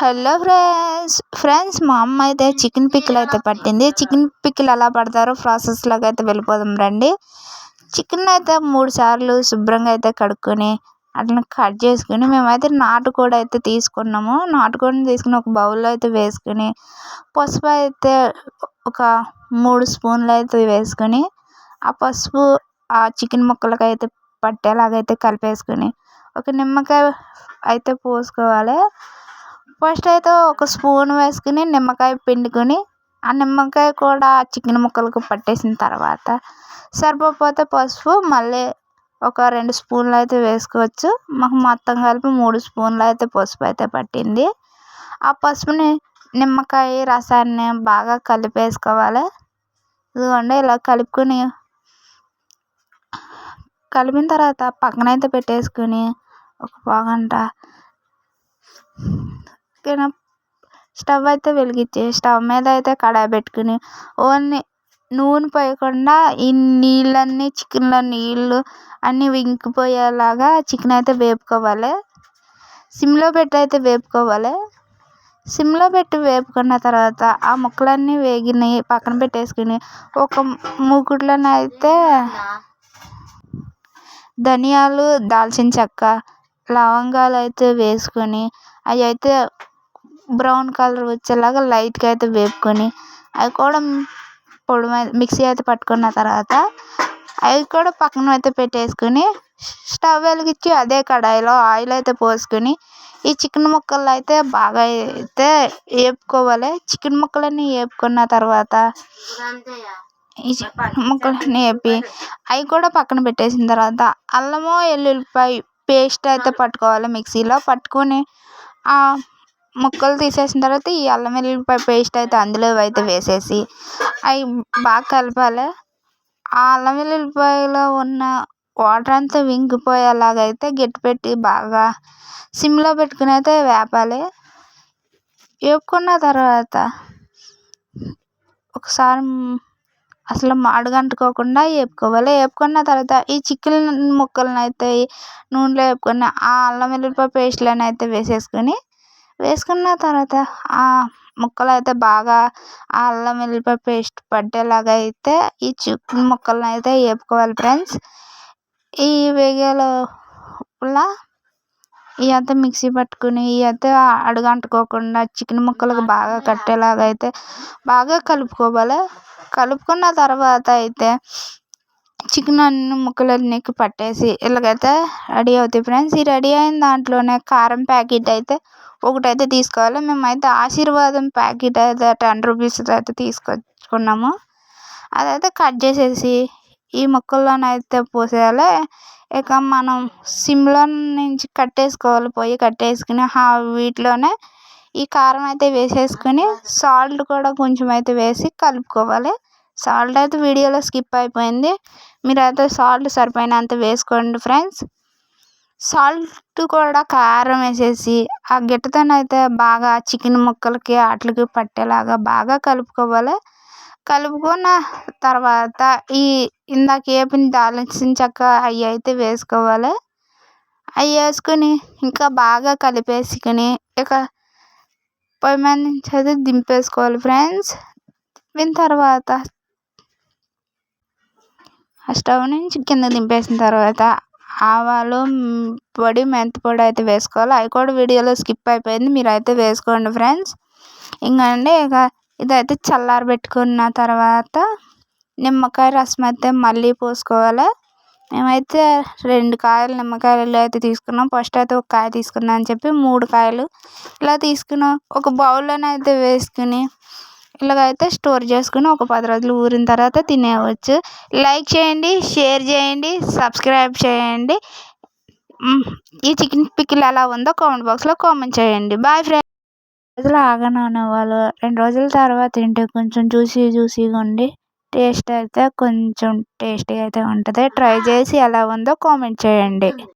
Hello friends friends మా అమ్మ అయితే చికెన్ పిక్కలు అయితే పట్టింది. చికెన్ పిక్కలు ఎలా పడతారో ప్రాసెస్లోకి అయితే వెళ్ళిపోదాం రండి. చికెన్ అయితే మూడు సార్లు శుభ్రంగా అయితే కడుక్కొని అట్లా కట్ చేసుకుని మేమైతే నాటుకోడి అయితే తీసుకున్నాము. నాటుకోడిని తీసుకుని ఒక బౌల్లో అయితే వేసుకుని పసుపు అయితే ఒక మూడు స్పూన్లు అయితే వేసుకొని ఆ పసుపు ఆ చికెన్ ముక్కలకి అయితే పట్టేలాగైతే కలిపేసుకుని ఒక నిమ్మకాయ అయితే పోసుకోవాలి. ఫస్ట్ అయితే ఒక స్పూన్ వేసుకుని నిమ్మకాయ పిండుకొని ఆ నిమ్మకాయ కూడా చికెన్ ముక్కలకు పట్టేసిన తర్వాత సరిపోతే పసుపు మళ్ళీ ఒక రెండు స్పూన్లు అయితే వేసుకోవచ్చు. మాకు మొత్తం కలిపి మూడు స్పూన్లు అయితే పసుపు అయితే పట్టింది. ఆ పసుపుని నిమ్మకాయ రసాన్ని బాగా కలిపేసుకోవాలి. ఇదిగోండి ఇలా కలుపుకొని కలిపిన తర్వాత పక్కన అయితే పెట్టేసుకొని ఒక పావుగంట పక్కన స్టవ్ అయితే వెలిగించి స్టవ్ మీద అయితే కడాయి పెట్టుకుని ఓన్లీ నూనె పోయకుండా ఈ నీళ్ళన్నీ చికెన్లో నీళ్ళు అన్నీ ఇంకిపోయేలాగా చికెన్ అయితే వేపుకోవాలి. సిమ్లో పెట్టి అయితే వేపుకోవాలి. సిమ్లో పెట్టి వేపుకున్న తర్వాత ఆ ముక్కలన్నీ వేగినాయి పక్కన పెట్టేసుకుని ఒక మూకుడులోనైతే ధనియాలు దాల్చిన చెక్క లవంగాలు అయితే వేసుకొని అవి అయితే బ్రౌన్ కలర్ వచ్చేలాగా లైట్గా అయితే వేపుకొని అవి కూడా పొడి మిక్సీ అయితే పట్టుకున్న తర్వాత అవి కూడా పక్కన అయితే పెట్టేసుకొని స్టవ్ వెలిగించి అదే కడాయిలో ఆయిల్ అయితే పోసుకొని ఈ చికెన్ ముక్కలు అయితే బాగా అయితే వేపుకోవాలి చికెన్ ముక్కలన్నీ వేపుకున్న తర్వాత ఈ చికెన్ ముక్కలన్నీ వేపి అవి కూడా పక్కన పెట్టేసిన తర్వాత అల్లము వెల్లుల్లిపాయ పేస్ట్ అయితే పట్టుకోవాలి మిక్సీలో. పట్టుకొని ముక్కలు తీసేసిన తర్వాత ఈ అల్లం వెల్లుల్లిపాయ పేస్ట్ అయితే అందులో అయితే వేసేసి అవి బాగా కలపాలి. ఆ అల్లం వెల్లుల్లిపాయలో ఉన్న వాటర్ అంతా వింగిపోయేలాగా అయితే గట్టి పెట్టి బాగా సిమ్లో పెట్టుకుని అయితే వేపాలి. వేపుకున్న తర్వాత ఒకసారి అసలు మాడుగంటుకోకుండా వేపుకోవాలి. వేపుకున్న తర్వాత ఈ చికెన్ ముక్కలను అయితే నూనెలో వేపుకున్న ఆ అల్లం వెల్లుల్లిపాయ పేస్ట్లను అయితే వేసేసుకొని వేసుకున్న తర్వాత ఆ ముక్కలు అయితే బాగా ఆ అల్లం వెల్లుల్లిపాయ పేస్ట్ పట్టేలాగా అయితే ఈ చికెన్ ముక్కలను అయితే వేపుకోవాలి ఫ్రెండ్స్. ఈ వేగే లోపల ఇవంతా మిక్సీ పట్టుకుని ఇవైతే అడుగంటుకోకుండా చికెన్ ముక్కలకు బాగా కట్టేలాగా అయితే బాగా కలుపుకోవాలి. కలుపుకున్న తర్వాత అయితే చికెన్ అన్ని ముక్కలన్నికి పట్టేసి ఇలాగైతే రెడీ అవుతాయి ఫ్రెండ్స్ ఈ రెడీ అయిన దాంట్లోనే కారం ప్యాకెట్ అయితే ఒకటైతే తీసుకోవాలి. మేమైతే ఆశీర్వాదం ప్యాకెట్ అయితే టెన్ రూపీస్ అయితే తీసుకొచ్చుకున్నాము. అదైతే కట్ చేసేసి ఈ ముక్కల్లోనైతే పోసేయాలి. ఇక మనం సిమ్లో నుంచి కట్టేసుకోవాలి. పొయ్యి కట్టేసుకుని వీటిలోనే ఈ కారం అయితే వేసేసుకొని సాల్ట్ కూడా కొంచెం అయితే వేసి కలుపుకోవాలి. సాల్ట్ అయితే వీడియోలో స్కిప్ అయిపోయింది. మీరైతే సాల్ట్ సరిపోయినంత వేసుకోండి ఫ్రెండ్స్. సాల్ట్ కూడా కారం వేసేసి ఆ అయితే బాగా చికెన్ ముక్కలకి వాటికి పట్టేలాగా బాగా కలుపుకోవాలి. కలుపుకున్న తర్వాత ఈ ఇందాక ఏపిన దాల్చిన చెక్క అవి అయితే వేసుకోవాలి. అవి వేసుకొని ఇంకా బాగా కలిపేసుకొని ఇక పొయ్యి మీద నుంచి అయితే దింపేసుకోవాలి ఫ్రెండ్స్. దింపిన తర్వాత ఆ స్టవ్ నుంచి కింద దింపేసిన తర్వాత ఆవాలు పొడి మెంతి పొడి అయితే వేసుకోవాలి. అవి కూడా వీడియోలో స్కిప్ అయిపోయింది. మీరైతే వేసుకోండి ఫ్రెండ్స్. ఇంకా అండి ఇక ఇదైతే చల్లారబెట్టుకున్న తర్వాత నిమ్మకాయ రసం అయితే మళ్ళీ పోసుకోవాలి. మేమైతే రెండు కాయలు నిమ్మకాయలు అయితే తీసుకున్నాం. ఫస్ట్ అయితే ఒక కాయ తీసుకున్నా అని చెప్పి మూడు కాయలు ఇలా తీసుకున్నాం. ఒక బౌల్లోనైతే వేసుకుని ఇలాగైతే స్టోర్ చేసుకుని ఒక పది రోజులు ఊరిన తర్వాత తినేయవచ్చు. లైక్ చేయండి షేర్ చేయండి సబ్స్క్రైబ్ చేయండి. ఈ చికెన్ పికిల్ ఎలా ఉందో కామెంట్ బాక్స్లో కామెంట్ చేయండి. బాయ్ ఫ్రెండ్స్ రోజులు ఆగను వాళ్ళు రెండు రోజుల తర్వాత తింటే కొంచెం జ్యూసీ జ్యూసీగా ఉండి టేస్ట్ అయితే కొంచెం టేస్టీగా అయితే ఉంటుంది. ట్రై చేసి ఎలా ఉందో కామెంట్ చేయండి.